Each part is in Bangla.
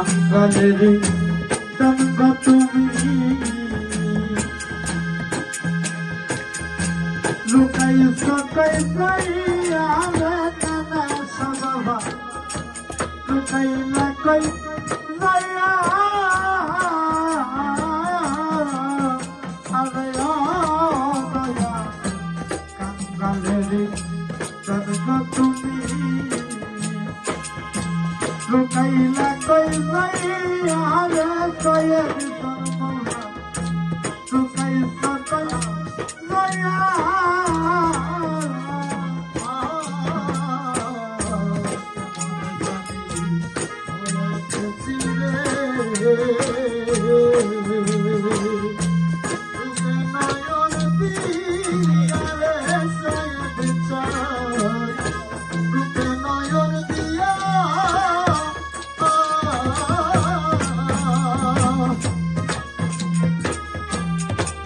কাঙ্গালের কাঙ্গা তুমি। লুকাই সকাই পাইয়া সবাবা লুকাই না কই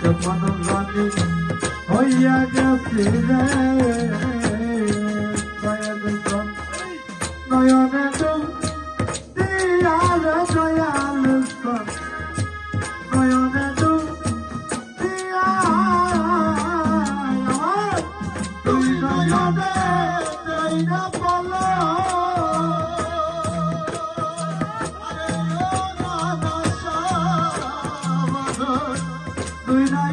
Oh, yeah, just be there.